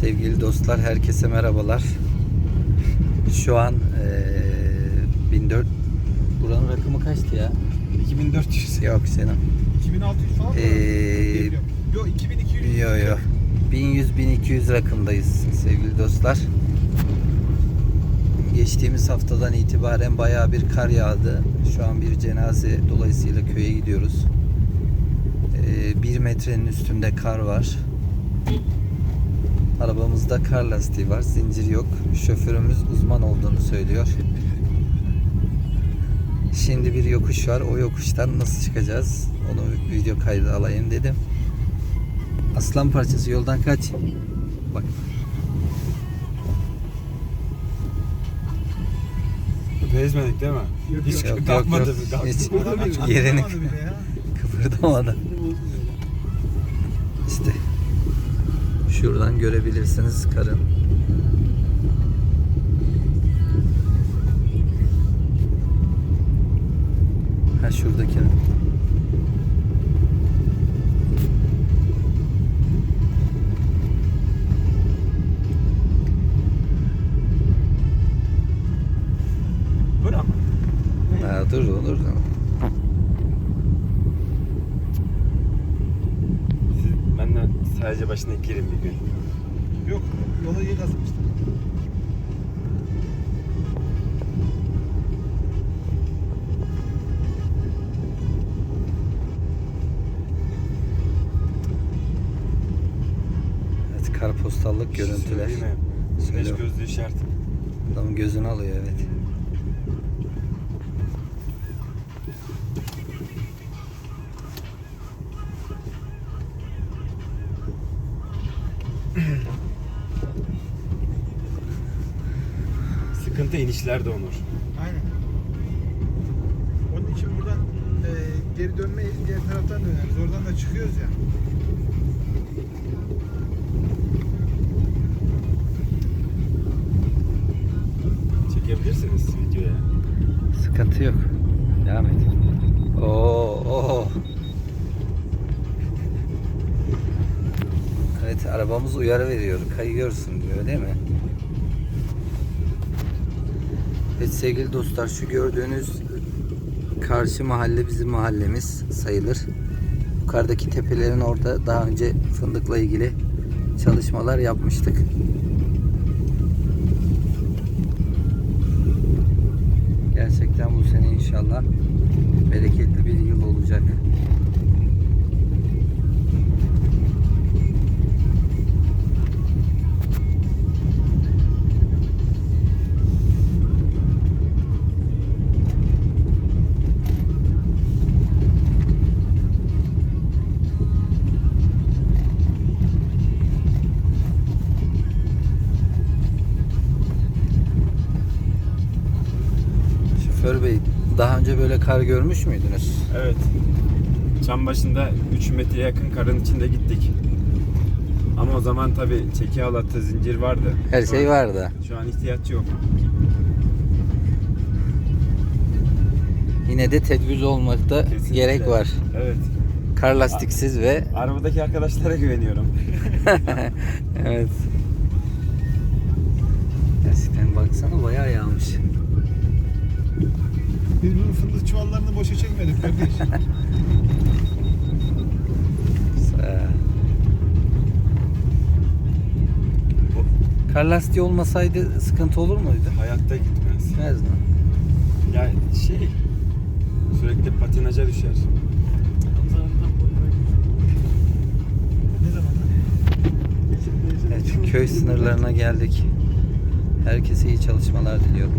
Sevgili dostlar, herkese merhabalar. Şu an eee 1400 Buranın rakamı kaçtı ya? 2400. Yok senin. 2600 falan mı? Ee, Yok 2200. Yo yo. 1100-1200 rakımdayız sevgili dostlar. Geçtiğimiz haftadan itibaren bayağı bir kar yağdı. Şu an bir cenaze dolayısıyla köye gidiyoruz. Ee, bir metrenin üstünde kar var. Arabamızda kar lastiği var. Zincir yok. Şoförümüz uzman olduğunu söylüyor. Şimdi bir yokuş var. O yokuştan nasıl çıkacağız? Onu video kaydı alayım dedim. Aslan parçası yoldan kaç. Bak. Bezmedik değil mi? Yok, Hiç yok, yok, kalkmadı. yok. kalktı. Hiç. Yerini- kıpırdamadı. İşte. Şuradan görebilirsiniz karın. Ha şuradaki. Bura mı? Ha, dur olur. Siz sadece başına girin bir gün. Yok yola iyi kazmıştım. Evet karpostallık görüntüler. Söyleyeyim mi? Güneş Söyle. gözlüğü şart. Adamın gözünü alıyor evet. Sıkıntı inişlerde Onur. Aynen. Onun için buradan e, geri dönmeyiz. Diğer taraftan döneriz. Oradan da çıkıyoruz ya. Çekebilirsiniz videoya. Sıkıntı yok. Devam et. Oo, oo. Evet arabamız uyarı veriyor. Kayıyorsun diyor değil mi? Evet sevgili dostlar şu gördüğünüz karşı mahalle bizim mahallemiz sayılır. Yukarıdaki tepelerin orada daha önce fındıkla ilgili çalışmalar yapmıştık. Gerçekten bu sene inşallah bereketli bir yıl olacak. Şoför bey daha önce böyle kar görmüş müydünüz? Evet. Çam başında 3 metre yakın karın içinde gittik. Ama o zaman tabi çeki halatı, zincir vardı. Her Şu şey an- vardı. Şu an ihtiyaç yok. Yine de tedbirli olmakta Kesinlikle. gerek var. Evet. Kar lastiksiz ve Arabadaki arkadaşlara güveniyorum. evet. Biz bunun fındık çuvallarını boşa çekmedik kardeş. Kar lastiği olmasaydı sıkıntı olur muydu? Hayatta gitmez. Gitmez mi? Ya şey sürekli patinaja düşer. Evet, köy sınırlarına geldik. Herkese iyi çalışmalar diliyorum.